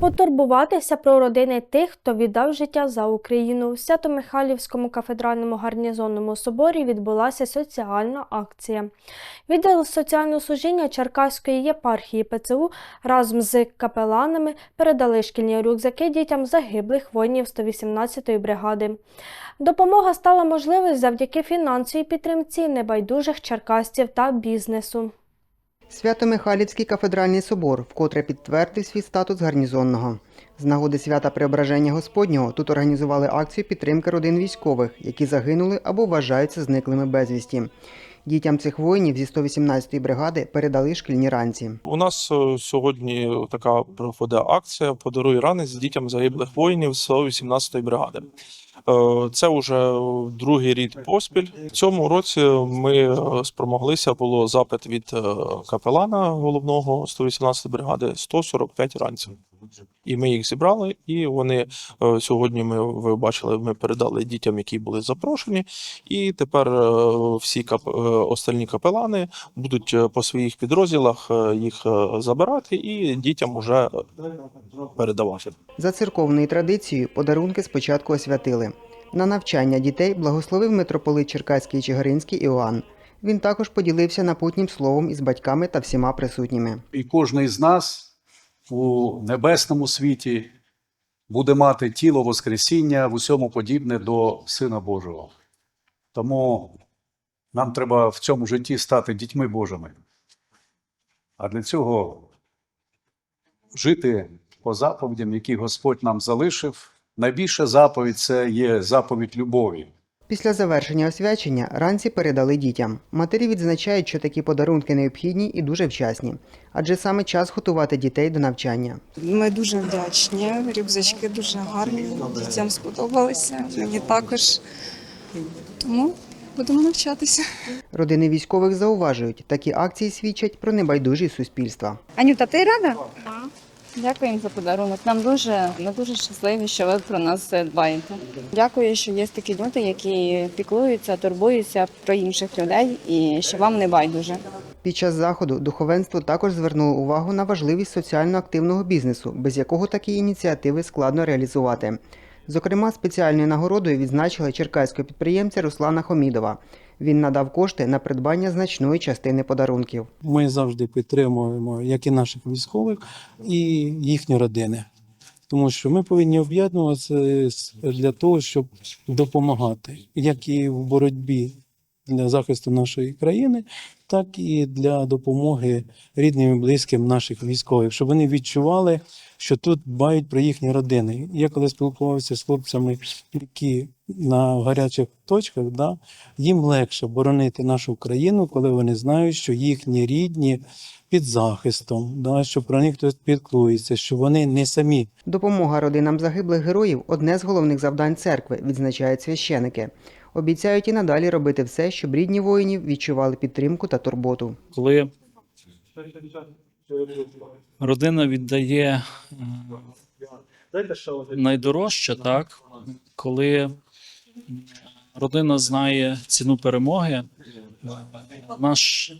Потурбуватися про родини тих, хто віддав життя за Україну. В Свято-Михайлівському кафедральному гарнізонному соборі відбулася соціальна акція. Відділ соціального служіння Черкаської єпархії ПЦУ разом з капеланами передали шкільні рюкзаки дітям загиблих воїнів 118-ї бригади. Допомога стала можливою завдяки фінансовій підтримці небайдужих черкасців та бізнесу. Свято-Михайлівський кафедральний собор вкотре підтвердив свій статус гарнізонного. З нагоди свята Преображення Господнього тут організували акцію підтримки родин військових, які загинули або вважаються зниклими безвісті. Дітям цих воїнів зі 118-ї бригади передали шкільні ранці. У нас е, сьогодні така проходить акція Подаруй ранець дітям загиблих воїнів з 118-ї бригади. Е, Це вже другий рік поспіль. В цьому році ми е, спромоглися. Було запит від е, капелана головного 118-ї бригади 145 ранців. І ми їх зібрали, і вони е, сьогодні. Ми ви бачили, ми передали дітям, які були запрошені. І тепер е, всі кап... е, остальні капелани будуть е, по своїх підрозділах е, їх е, забирати і дітям уже передавати. За церковною традицією подарунки спочатку освятили. На навчання дітей благословив митрополит Черкаський Чигиринський Іоанн. Він також поділився напутнім словом із батьками та всіма присутніми. І кожен з нас у небесному світі буде мати тіло Воскресіння в усьому подібне до Сина Божого. Тому нам треба в цьому житті стати дітьми Божими. А для цього жити по заповідям, які Господь нам залишив. Найбільша заповідь це є заповідь любові. Після завершення освячення ранці передали дітям. Матері відзначають, що такі подарунки необхідні і дуже вчасні, адже саме час готувати дітей до навчання. Ми дуже вдячні. Рюкзачки дуже гарні. Дітям сподобалися. Мені також. Тому будемо навчатися. Родини військових зауважують, такі акції свідчать про небайдужість суспільства. Анюта, ти рада? Дякуємо за подарунок. Нам дуже ми дуже щасливі, що ви про нас дбаєте. Дякую, що є такі люди, які піклуються, турбуються про інших людей і що вам не байдуже. Під час заходу духовенство також звернуло увагу на важливість соціально активного бізнесу, без якого такі ініціативи складно реалізувати. Зокрема, спеціальною нагородою відзначили черкаського підприємця Руслана Хомідова. Він надав кошти на придбання значної частини подарунків. Ми завжди підтримуємо як і наших військових, і їхні родини. Тому що ми повинні об'єднуватися для того, щоб допомагати, як і в боротьбі для захисту нашої країни, так і для допомоги рідним і близьким наших військових, щоб вони відчували, що тут дбають про їхні родини. Я коли спілкувався з хлопцями, які на гарячих точках, да, їм легше боронити нашу країну, коли вони знають, що їхні рідні під захистом, да, що про них хтось піклується, що вони не самі. Допомога родинам загиблих героїв одне з головних завдань церкви, відзначають священики. Обіцяють і надалі робити все, щоб рідні воїнів відчували підтримку та турботу. коли родина віддає е, найдорожче, так коли родина знає ціну перемоги, е, наш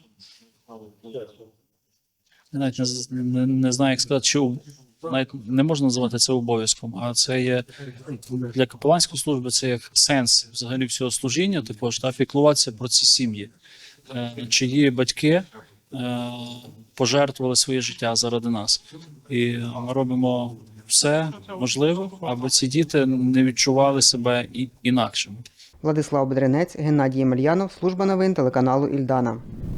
навіть не, знаю, як сказати, що навіть не можна називати це обов'язком, а це є для капеланської служби, це як сенс взагалі всього служіння, також та піклуватися про ці сім'ї, е, чиї батьки е, пожертвували своє життя заради нас. І ми робимо все можливе, аби ці діти не відчували себе інакшими. Владислав Бедренець, Геннадій Емельянов, служба новин телеканалу Ільдана.